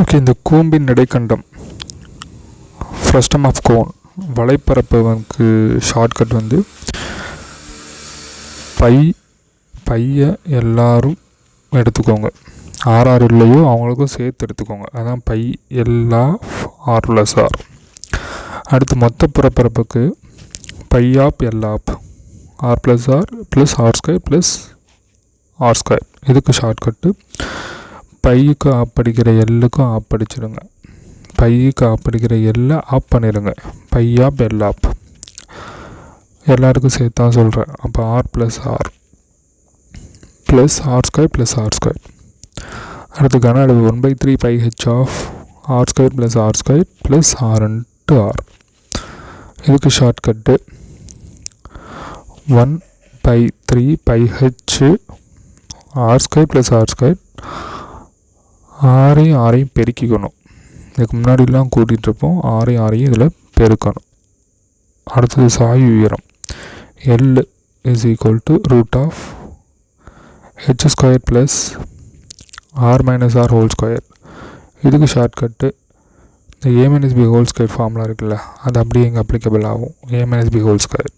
Okay இந்த கூம்பின் நடைக்கண்டம். ஃப்ரஸ்டம் ஆஃப் கோன் வலைப்பரப்புக்கு ஷார்ட்கட் வந்து பை பையை எல்லாரும் எடுத்துக்கோங்க. ஆர் ஆர் இல்லையோ அவங்களுக்கும் சேர்த்து எடுத்துக்கோங்க. அதான் பை எல்லா ஆர் ப்ளஸ் ஆர் அடுத்து மொத்த புறப்பரப்புக்கு பை ஆப் எல்லாப் r plus r plus r square plus r square இதுக்கு ஷார்ட்கட்டு பையுக்கு ஆப் அடிக்கிற எல்லுக்கும் ஆப் அடிச்சிடுங்க பையுக்கு ஆப் அடிக்கிற எல்லை ஆப் பண்ணிடுங்க. Pi off l off. எல்லாருக்கும் சேர்த்து தான் சொல்கிறேன் அப்போ r plus r plus r square plus r square அடுத்து கன அளவு one by three pi h of r square plus r square plus r into r இதுக்கு shortcut one by three pi h r square plus r square ஆறையும் ஆறையும் பெருக்கிக்கணும். இதுக்கு முன்னாடிலாம் கூட்டிகிட்டு இருப்போம் ஆறையும் ஆறையும் இதில் பெருக்கணும். அடுத்தது சாய் உயரம். L is equal to root of h square plus r minus r whole square இதுக்கு ஷார்ட்கட்டு இந்த a minus b whole square formula இருக்குல்ல அது அப்படியே இங்கே அப்ளிகபிள் ஆகும். A minus b whole square